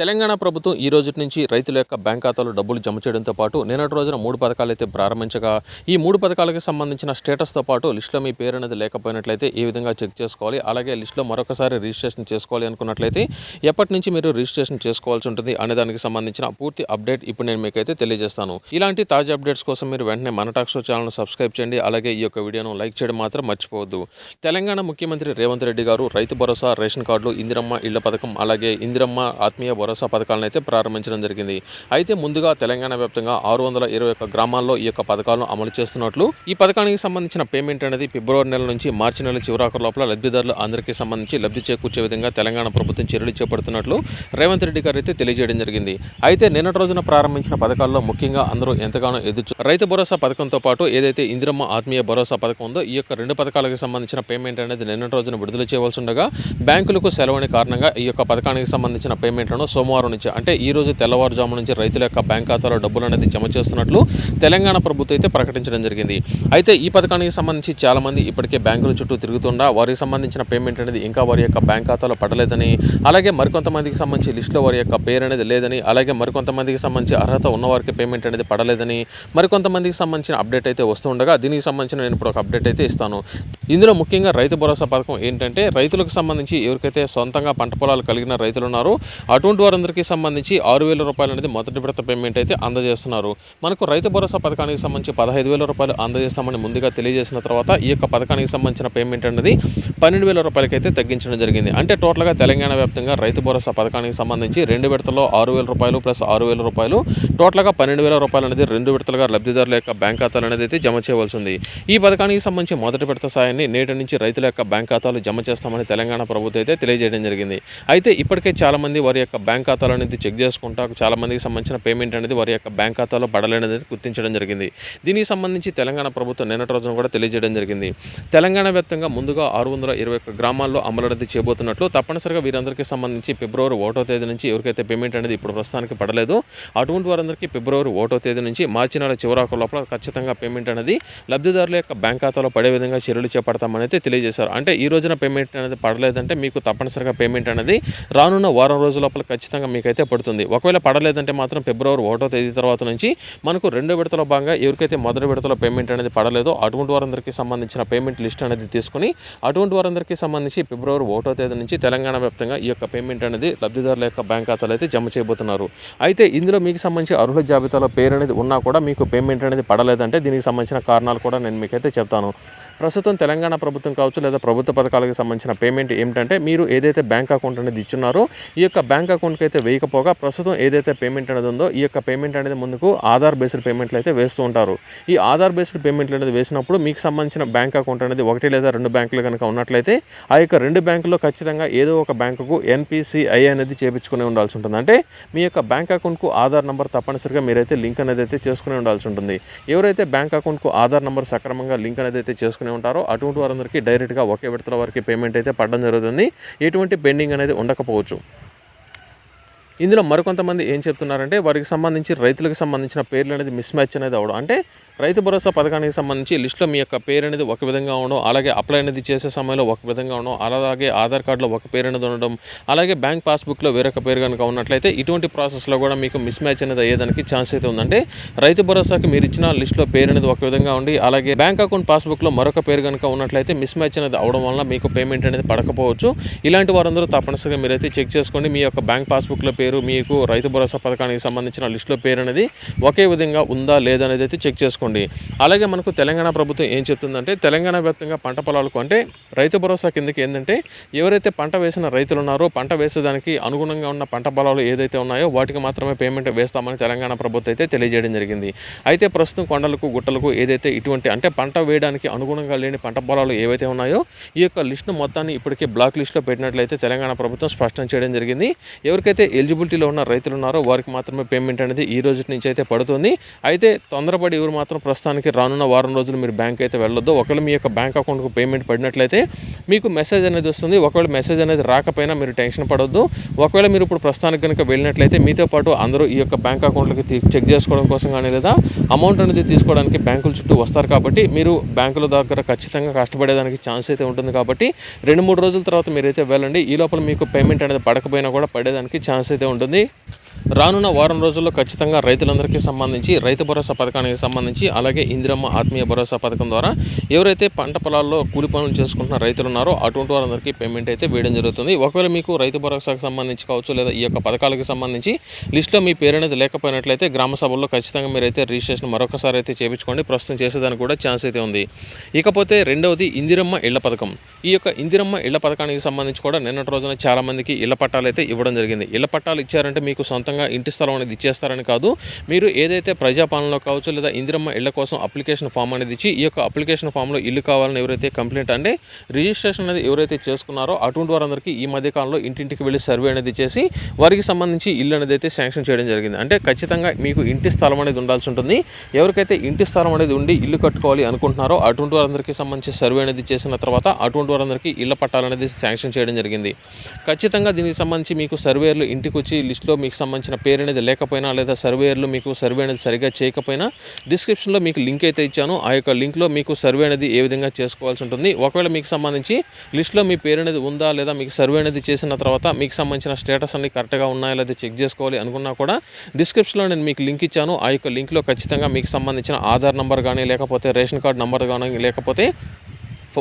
తెలంగాణ ప్రభుత్వం ఈ రోజు నుంచి రైతుల యొక్క బ్యాంక్ ఖాతాలో డబ్బులు జమ చేయడంతో పాటు నిన్నటి రోజున మూడు పథకాలు అయితే ప్రారంభించగా ఈ మూడు పథకాలకు సంబంధించిన స్టేటస్తో పాటు లిస్టులో మీ పేరు అనేది లేకపోయినట్లయితే ఏ విధంగా చెక్ చేసుకోవాలి? అలాగే లిస్టులో మరొకసారి రిజిస్ట్రేషన్ చేసుకోవాలి అనుకున్నట్లయితే ఎప్పటి నుంచి మీరు రిజిస్ట్రేషన్ చేసుకోవాల్సి ఉంటుంది అనే దానికి సంబంధించిన పూర్తి అప్డేట్ ఇప్పుడు నేను మీకైతే తెలియజేస్తాను. ఇలాంటి తాజా అప్డేట్స్ కోసం మీరు వెంటనే మన టాక్స్ ఛానల్ సబ్స్క్రైబ్ చేయండి. అలాగే ఈ యొక్క వీడియోను లైక్ చేయడం మాత్రం మర్చిపోవద్దు. తెలంగాణ ముఖ్యమంత్రి రేవంత్ రెడ్డి గారు రైతు భరోసా రేషన్ కార్డులు ఇందిరమ్మ ఇళ్ళ పథకం అలాగే ఇందిరమ్మ ఆత్మీయ భరోసా పథకాలను అయితే ప్రారంభించడం జరిగింది. అయితే ముందుగా తెలంగాణ వ్యాప్తంగా ఆరు వందల ఇరవై ఒక్క గ్రామాల్లో ఈ యొక్క పథకాలను అమలు చేస్తున్నట్లు ఈ పథకానికి సంబంధించిన పేమెంట్ అనేది ఫిబ్రవరి నెల నుంచి మార్చి నెల చివరాఖరు లోపల లబ్ధిదారులు అందరికీ సంబంధించి లబ్ధి చేకూర్చే విధంగా తెలంగాణ ప్రభుత్వం చర్యలు చేపడుతున్నట్లు రేవంత్ రెడ్డి గారు అయితే తెలియజేయడం జరిగింది. అయితే నిన్నటి రోజున ప్రారంభించిన పథకాల్లో ముఖ్యంగా అందరూ ఎంతగానో ఎదురు రైతు భరోసా పథకంతో పాటు ఏదైతే ఇందిరమ్మ ఆత్మీయ భరోసా పథకం ఉందో ఈ యొక్క రెండు పథకాలకు సంబంధించిన పేమెంట్ అనేది నిన్నటి రోజున విడుదల చేయవలసి ఉండగా బ్యాంకులకు సెలవుని కారణంగా ఈ యొక్క పథకానికి సంబంధించిన పేమెంట్లను సోమవారం నుంచి అంటే ఈ రోజు తెల్లవారుజాము నుంచి రైతుల యొక్క బ్యాంక్ ఖాతాలో డబ్బులు అనేది జమ చేస్తున్నట్లు తెలంగాణ ప్రభుత్వం అయితే ప్రకటించడం జరిగింది. అయితే ఈ పథకానికి సంబంధించి చాలా మంది ఇప్పటికే బ్యాంకుల చుట్టూ తిరుగుతుండా వారికి సంబంధించిన పేమెంట్ అనేది ఇంకా వారి యొక్క బ్యాంక్ ఖాతాలో పడలేదని అలాగే మరికొంతమందికి సంబంధించి లిస్టులో వారి యొక్క పేరు అనేది లేదని అలాగే మరికొంతమందికి సంబంధించి అర్హత ఉన్నవారికి పేమెంట్ అనేది పడలేదని మరికొంతమందికి సంబంధించిన అప్డేట్ అయితే వస్తుండగా దీనికి సంబంధించిన నేను ఇప్పుడు ఒక అప్డేట్ అయితే ఇస్తాను. ఇందులో ముఖ్యంగా రైతు భరోసా పథకం ఏంటంటే రైతులకు సంబంధించి ఎవరికైతే సొంతంగా పంట పొలాలు కలిగిన రైతులు ఉన్నారో అటువంటి వారందరికీ సంబంధించి ఆరు వేల రూపాయలు అనేది మొదటి విడత పేమెంట్ అయితే అందజేస్తున్నారు. మనకు రైతు భరోసా పథకానికి సంబంధించి పదహైదు వేల రూపాయలు అందజేస్తామని ముందుగా తెలియజేసిన తర్వాత ఈ యొక్క పథకానికి సంబంధించిన పేమెంట్ అనేది పన్నెండు వేల రూపాయలకైతే తగ్గించడం జరిగింది. అంటే టోటల్గా తెలంగాణ వ్యాప్తంగా రైతు భరోసా పథకానికి సంబంధించి రెండు విడతల్లో ఆరు వేల రూపాయలు ప్లస్ ఆరు వేల రూపాయలు టోటల్గా పన్నెండు వేల రూపాయలు అనేది రెండు విడతలుగా లబ్ధిదారుల యొక్క బ్యాంక్ ఖాతాలు అనేది అయితే జమ చేయవలసింది ఈ పథకానికి సంబంధించి మొదటి విడత సాయాన్ని నేటి నుంచి రైతుల యొక్క బ్యాంక్ ఖాతాలు జమ చేస్తామని తెలంగాణ ప్రభుత్వం అయితే తెలియజేయడం జరిగింది. అయితే ఇప్పటికే చాలా మంది వారి యొక్క బ్యాంక్ ఖాతాలు అనేది చెక్ చేసుకుంటా చాలామందికి సంబంధించిన పేమెంట్ అనేది వారి యొక్క బ్యాంక్ ఖాతాలో పడలేనది గుర్తించడం జరిగింది. దీనికి సంబంధించి తెలంగాణ ప్రభుత్వం నిన్నటి రోజున కూడా తెలియజేయడం జరిగింది. తెలంగాణ వ్యాప్తంగా ముందుగా ఆరు వందల ఇరవై ఒక్క గ్రామాల్లో అమలు అనేది చేయబోతున్నట్లు తప్పనిసరిగా వీరందరికీ సంబంధించి ఫిబ్రవరి ఒకటో తేదీ నుంచి ఎవరికైతే పేమెంట్ అనేది ఇప్పుడు ప్రస్తుతానికి పడలేదు అటువంటి వారందరికీ ఫిబ్రవరి ఒకటో తేదీ నుంచి మార్చి నెల చివరాకు లోపల ఖచ్చితంగా పేమెంట్ అనేది లబ్ధిదారుల యొక్క బ్యాంక్ ఖాతాలో పడే విధంగా చర్యలు పడతామని అయితే తెలియజేశారు. అంటే ఈ రోజున పేమెంట్ అనేది పడలేదంటే మీకు తప్పనిసరిగా పేమెంట్ అనేది రానున్న వారం రోజుల లోపల ఖచ్చితంగా మీకైతే పడుతుంది. ఒకవేళ పడలేదంటే మాత్రం ఫిబ్రవరి ఒకటో తేదీ తర్వాత నుంచి మనకు రెండో విడతలో భాగంగా ఎవరికైతే మొదటి విడతలో పేమెంట్ అనేది పడలేదో అటువంటి వారందరికీ సంబంధించిన పేమెంట్ లిస్ట్ అనేది తీసుకుని అటువంటి వారందరికీ సంబంధించి ఫిబ్రవరి ఒకటో తేదీ నుంచి తెలంగాణ వ్యాప్తంగా ఈ యొక్క పేమెంట్ అనేది లబ్ధిదారుల యొక్క బ్యాంక్ ఖాతాలో అయితే జమ చేయబోతున్నారు. అయితే ఇందులో మీకు సంబంధించి అర్హుల జాబితాలో పేరు అనేది ఉన్నా కూడా మీకు పేమెంట్ అనేది పడలేదంటే దీనికి సంబంధించిన కారణాలు కూడా నేను మీకైతే చెప్తాను. ప్రస్తుతం తెలంగాణ తెలంగాణ ప్రభుత్వం కావచ్చు లేదా ప్రభుత్వ పథకాలకు సంబంధించిన పేమెంట్ ఏమిటంటే మీరు ఏదైతే బ్యాంక్ అకౌంట్ అనేది ఇచ్చున్నారో ఈ యొక్క బ్యాంక్ అకౌంట్కి అయితే వేయకపోగా ప్రస్తుతం ఏదైతే పేమెంట్ అనేది ఉందో ఈ యొక్క పేమెంట్ అనేది ముందుకు ఆధార్ బేస్డ్ పేమెంట్లు అయితే వేస్తూ ఉంటారు. ఈ ఆధార్ బేస్డ్ పేమెంట్లు అనేది వేసినప్పుడు మీకు సంబంధించిన బ్యాంక్ అకౌంట్ అనేది ఒకటి లేదా రెండు బ్యాంకులు కనుక ఉన్నట్లయితే ఆ యొక్క రెండు బ్యాంకుల్లో ఖచ్చితంగా ఏదో ఒక బ్యాంకుకు ఎన్పిసిఐ అనేది చేపించుకుని ఉండాల్సి ఉంటుంది. అంటే మీ యొక్క బ్యాంక్ అకౌంట్కు ఆధార్ నెంబర్ తప్పనిసరిగా మీరైతే లింక్ అనేది అయితే చేసుకుని ఉండాల్సి ఉంటుంది. ఎవరైతే బ్యాంక్ అకౌంట్కు ఆధార్ నెంబర్ సక్రమంగా లింక్ అనేది అయితే చేసుకునే ఉంటారో అటువంటి వారందరికీ డైరెక్ట్గా ఒకే విడతల వరకు పేమెంట్ అయితే పడడం జరుగుతుంది. ఎటువంటి పెండింగ్ అనేది ఉండకపోవచ్చు. ఇందులో మరికొంతమంది ఏం చెప్తున్నారంటే వారికి సంబంధించి రైతులకు సంబంధించిన పేర్లు అనేది మిస్ మ్యాచ్ అనేది అవడం. అంటే రైతు భరోసా పథకానికి సంబంధించి లిస్టులో మీ యొక్క పేరు అనేది ఒక విధంగా ఉండడం అలాగే అప్లై అనేది చేసే సమయంలో ఒక విధంగా ఉండడం అలాగే ఆధార్ కార్డులో ఒక పేరు అనేది ఉండడం అలాగే బ్యాంక్ పాస్బుక్లో వేరొక పేరు కనుక ఉన్నట్లయితే ఇటువంటి ప్రాసెస్లో కూడా మీకు మిస్ మ్యాచ్ అనేది అయ్యేదానికి ఛాన్స్ అయితే ఉందంటే రైతు భరోసాకి మీరు ఇచ్చిన లిస్టులో పేరు అనేది ఒక విధంగా ఉండి అలాగే బ్యాంక్ అకౌంట్ పాస్బుక్లో మరొక పేరు కనుక ఉన్నట్లయితే మిస్ మ్యాచ్ అనేది అవడం వల్ల మీకు పేమెంట్ అనేది పడకపోవచ్చు. ఇలాంటి వారందరూ తప్పనిసరిగా మీరైతే చెక్ చేసుకోండి. మీ యొక్క బ్యాంక్ పాస్బుక్లో పేరు మీకు రైతు భరోసా పథకానికి సంబంధించిన లిస్టులో పేరు అనేది ఒకే విధంగా ఉందా లేదా అనేది అయితే చెక్ చేసుకోండి. అలాగే మనకు తెలంగాణ ప్రభుత్వం ఏం చెప్తుందంటే తెలంగాణ వ్యాప్తంగా పంట పొలాలకు అంటే రైతు భరోసా కిందకి ఏంటంటే ఎవరైతే పంట వేసిన రైతులు ఉన్నారో పంట వేసేదానికి అనుగుణంగా ఉన్న పంట పొలాలు ఏదైతే ఉన్నాయో వాటికి మాత్రమే పేమెంట్ వేస్తామని తెలంగాణ ప్రభుత్వం అయితే తెలియజేయడం జరిగింది. అయితే ప్రస్తుతం కొండలకు గుట్టలకు ఏదైతే ఇటువంటి అంటే పంట వేయడానికి అనుగుణంగా లేని పంట పొలాలు ఏవైతే ఉన్నాయో ఈ యొక్క లిస్టును మొత్తాన్ని ఇప్పటికే బ్లాక్ లిస్ట్లో పెట్టినట్లయితే తెలంగాణ ప్రభుత్వం స్పష్టం చేయడం జరిగింది. ఎవరికైతే ఎలిజిబుల్ ఎలిజిబిలిటీలో ఉన్న రైతులు ఉన్నారో వారికి మాత్రమే పేమెంట్ అనేది ఈ రోజు నుంచి అయితే పడుతుంది. అయితే తొందరపడి ఎవరు మాత్రం ప్రస్తుతానికి రానున్న వారం రోజులు మీరు బ్యాంక్ అయితే వెళ్ళొద్దు. ఒకవేళ మీ యొక్క బ్యాంక్ అకౌంట్కు పేమెంట్ పడినట్లయితే మీకు మెసేజ్ అనేది వస్తుంది. ఒకవేళ మెసేజ్ అనేది రాకపోయినా మీరు టెన్షన్ పడొద్దు. ఒకవేళ మీరు ఇప్పుడు ప్రస్తుతానికి కనుక వెళ్ళినట్లయితే మీతో పాటు అందరూ ఈ యొక్క బ్యాంక్ అకౌంట్లకి చెక్ చేసుకోవడం కోసం కానీ లేదా అమౌంట్ అనేది తీసుకోవడానికి బ్యాంకుల చుట్టూ వస్తారు కాబట్టి మీరు బ్యాంకుల దగ్గర ఖచ్చితంగా కష్టపడేదానికి ఛాన్స్ అయితే ఉంటుంది కాబట్టి రెండు మూడు రోజుల తర్వాత మీరైతే వెళ్ళండి. ఈ లోపల మీకు పేమెంట్ అనేది పడకపోయినా కూడా పడేదానికి ఛాన్స్ అయితే ఉంటుంది. రానున్న వారం రోజుల్లో ఖచ్చితంగా రైతులందరికీ సంబంధించి రైతు భరోసా పథకానికి సంబంధించి అలాగే ఇందిరమ్మ ఆత్మీయ భరోసా పథకం ద్వారా ఎవరైతే పంట పొలాల్లో కూలి పనులు చేసుకుంటున్న రైతులు ఉన్నారో అటువంటి వారందరికీ పేమెంట్ అయితే వేయడం జరుగుతుంది. ఒకవేళ మీకు రైతు భరోసాకు సంబంధించి కావచ్చు లేదా ఈ యొక్క పథకాలకు సంబంధించి లిస్టులో మీ పేరు అనేది లేకపోయినట్లయితే గ్రామ సభల్లో ఖచ్చితంగా మీరైతే రిజిస్ట్రేషన్ మరొకసారి అయితే చేయించుకోండి ప్రస్తుతం చేసేదానికి కూడా ఛాన్స్ అయితే ఉంది. ఇకపోతే రెండవది ఇందిరమ్మ ఇళ్ళ పథకం. ఈ యొక్క ఇందిరమ్మ ఇళ్ళ పథకానికి సంబంధించి కూడా నిన్నటి రోజున చాలామందికి ఇళ్ళ పట్టాలు అయితే ఇవ్వడం జరిగింది. ఇళ్ళ పట్టాలు ఇచ్చారంటే మీకు సొంతంగా ఇంటి స్థలం అనేది ఇచ్చేస్తారని కాదు. మీరు ఏదైతే ప్రజాపాలనలో కావచ్చు లేదా ఇందిరమ్మ ఇళ్ళ కోసం అప్లికేషన్ ఫామ్ అనేది ఇచ్చి ఈ యొక్క అప్లికేషన్ ఫామ్లో ఇల్లు కావాలని ఎవరైతే కంప్లైంట్ అంటే రిజిస్ట్రేషన్ అనేది ఎవరైతే చేసుకున్నారో అటువంటి వారందరికీ ఈ మధ్య కాలంలో ఇంటింటికి వెళ్ళి సర్వే అనేది చేసి వారికి సంబంధించి ఇల్లు అనేది అయితే శాంక్షన్ చేయడం జరిగింది. అంటే ఖచ్చితంగా మీకు ఇంటి స్థలం అనేది ఉండాల్సి ఉంటుంది. ఎవరికైతే ఇంటి స్థలం అనేది ఉండి ఇల్లు కట్టుకోవాలి అనుకుంటున్నారో అటువంటి వారందరికీ సంబంధించి సర్వే అనేది చేసిన తర్వాత అటువంటి వారందరికీ ఇళ్ళ పట్టాలనేది శాంక్షన్ చేయడం జరిగింది. ఖచ్చితంగా దీనికి సంబంధించి మీకు సర్వేర్లు ఇంటికి వచ్చి లిస్టులో మీకు సంబంధించి సంబంధించిన పేరు అనేది లేకపోయినా లేదా సర్వేయర్లు మీకు సర్వే అనేది సరిగ్గా చేయకపోయినా డిస్క్రిప్షన్లో మీకు లింక్ అయితే ఇచ్చాను. ఆ యొక్క లింక్లో మీకు సర్వే అనేది ఏ విధంగా చేసుకోవాల్సి ఉంటుంది. ఒకవేళ మీకు సంబంధించి లిస్ట్లో మీ పేరు అనేది ఉందా లేదా మీకు సర్వే అనేది చేసిన తర్వాత మీకు సంబంధించిన స్టేటస్ అన్ని కరెక్ట్గా ఉన్నాయా లేదా చెక్ చేసుకోవాలి అనుకున్నా కూడా డిస్క్రిప్షన్లో నేను మీకు లింక్ ఇచ్చాను. ఆ యొక్క లింక్లో ఖచ్చితంగా మీకు సంబంధించిన ఆధార్ నెంబర్ కానీ లేకపోతే రేషన్ కార్డ్ నెంబర్ కానీ లేకపోతే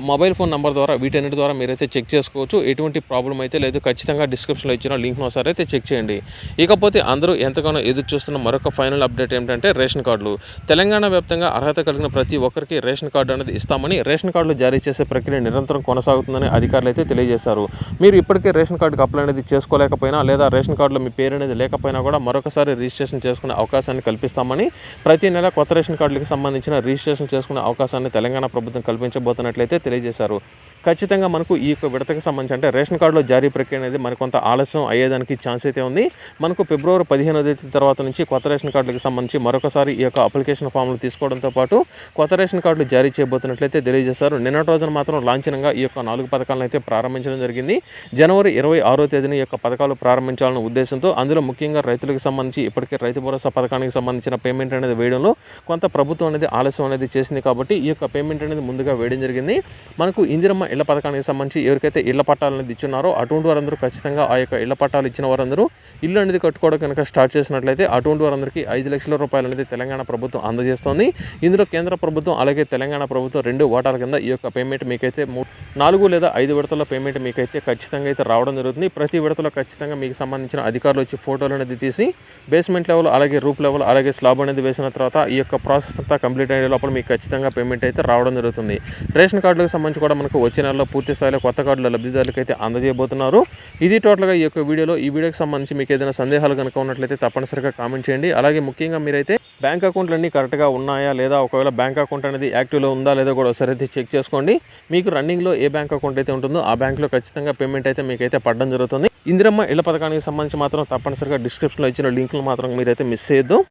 మొబైల్ ఫోన్ నెంబర్ ద్వారా వీటన్నిటి ద్వారా మీరైతే చెక్ చేసుకోవచ్చు. ఎటువంటి ప్రాబ్లం అయితే లేదు. ఖచ్చితంగా డిస్క్రిప్షన్లో ఇచ్చిన లింక్ను ఒకసారి అయితే చెక్ చేయండి. ఇకపోతే అందరూ ఎంతగానో ఎదురు చూస్తున్న మరొక ఫైనల్ అప్డేట్ ఏంటంటే రేషన్ కార్డులు. తెలంగాణ వ్యాప్తంగా అర్హత కలిగిన ప్రతి ఒక్కరికి రేషన్ కార్డు అనేది ఇస్తామని రేషన్ కార్డులు జారీ చేసే ప్రక్రియ నిరంతరం కొనసాగుతుందని అధికారులు అయితే తెలియజేశారు. మీరు ఇప్పటికే రేషన్ కార్డుకి అప్లై అనేది చేసుకోలేకపోయినా లేదా రేషన్ కార్డులో మీ పేరు అనేది లేకపోయినా కూడా మరొకసారి రిజిస్ట్రేషన్ చేసుకునే అవకాశాన్ని కల్పిస్తామని ప్రతి నెల కొత్త రేషన్ కార్డులకు సంబంధించిన రిజిస్ట్రేషన్ చేసుకునే అవకాశాన్ని తెలంగాణ ప్రభుత్వం కల్పించబోతున్నట్లయితే తెలియజేశారు. ఖచ్చితంగా మనకు ఈ యొక్క విడతకు సంబంధించి అంటే రేషన్ కార్డులో జారీ ప్రక్రియ అనేది మరికొంత ఆలస్యం అయ్యేదానికి ఛాన్స్ అయితే ఉంది. మనకు ఫిబ్రవరి పదిహేనో తేదీ తర్వాత నుంచి కొత్త రేషన్ కార్డులకు సంబంధించి మరొకసారి ఈ యొక్క అప్లికేషన్ ఫామ్లు తీసుకోవడంతో పాటు కొత్త రేషన్ కార్డులు జారీ చేయబోతున్నట్లయితే తెలియజేశారు. నిన్నటి రోజున మాత్రం లాంఛనంగా ఈ యొక్క నాలుగు పథకాలను అయితే ప్రారంభించడం జరిగింది. జనవరి ఇరవై ఆరో తేదీన ఈ యొక్క పథకాలు ప్రారంభించాలన్న ఉద్దేశంతో అందులో ముఖ్యంగా రైతులకు సంబంధించి ఇప్పటికే రైతు భరోసా పథకానికి సంబంధించిన పేమెంట్ అనేది వేయడంలో కొంత ప్రభుత్వం అనేది ఆలస్యం అనేది చేసింది కాబట్టి ఈ యొక్క పేమెంట్ అనేది ముందుగా వేయడం జరిగింది. మనకు ఇందిరమ్మ ఇళ్ళ పథకానికి సంబంధించి ఎవరికైతే ఇళ్ళ పట్టాలు అనేది ఇచ్చున్నారో అటువంటి వారందరూ ఖచ్చితంగా ఆ యొక్క ఇళ్ళ పట్టాలు ఇచ్చిన వారందరూ ఇల్లు అనేది కట్టుకోవడం కనుక స్టార్ట్ చేసినట్లయితే అటువంటి వారందరికీ ఐదు లక్షల రూపాయలు అనేది తెలంగాణ ప్రభుత్వం అందజేస్తోంది. ఇందులో కేంద్ర ప్రభుత్వం అలాగే తెలంగాణ ప్రభుత్వం రెండు ఓటాల కింద ఈ యొక్క పేమెంట్ మీకైతే నాలుగు లేదా ఐదు విడతల పేమెంట్ మీకైతే ఖచ్చితంగా అయితే రావడం జరుగుతుంది. ప్రతి విడతలో ఖచ్చితంగా మీకు సంబంధించిన అధికారులు వచ్చి ఫోటోలు అనేది తీసి బేస్మెంట్ లెవెల్ అలాగే రూప్ లెవెల్ అలాగే స్లాబ్ అనేది వేసిన తర్వాత ఈ యొక్క ప్రాసెస్ అంతా కంప్లీట్ అయ్యే లోపల మీకు ఖచ్చితంగా పేమెంట్ అయితే రావడం జరుగుతుంది. రేషన్ కార్డులకు సంబంధించి కూడా మనకు వచ్చే నెలలో పూర్తి స్థాయిలో కొత్త కార్డుల లబ్ధిదారులకు అయితే అందజేయబోతున్నారు. ఇది టోటల్గా ఈ యొక్క వీడియోలో. ఈ వీడియోకి సంబంధించి మీకు ఏదైనా సందేహాలు కనుక ఉన్నట్లయితే తప్పనిసరిగా కామెంట్ చేయండి. అలాగే ముఖ్యంగా మీరైతే బ్యాంక్ అకౌంట్లు అన్నీ కరెక్ట్గా ఉన్నాయా లేదా? ఒకవేళ బ్యాంక్ అకౌంట్ అనేది యాక్టివ్లో ఉందా లేదా కూడా ఒకసారి అయితే చెక్ చేసుకోండి. మీకు రన్నింగ్లో ఏ బ్యాంక్ అకౌంట్ అయితే ఉంటుందో ఆ బ్యాంక్లో ఖచ్చితంగా పేమెంట్ అయితే మీకైతే పడడం జరుగుతుంది. ఇందిరమ్మ ఇళ్ళ పథకానికి సంబంధించి మాత్రం తప్పనిసరిగా డిస్క్రిప్షన్లో ఇచ్చిన లింకులు మాత్రం మీరైతే మిస్ చేయొద్దు.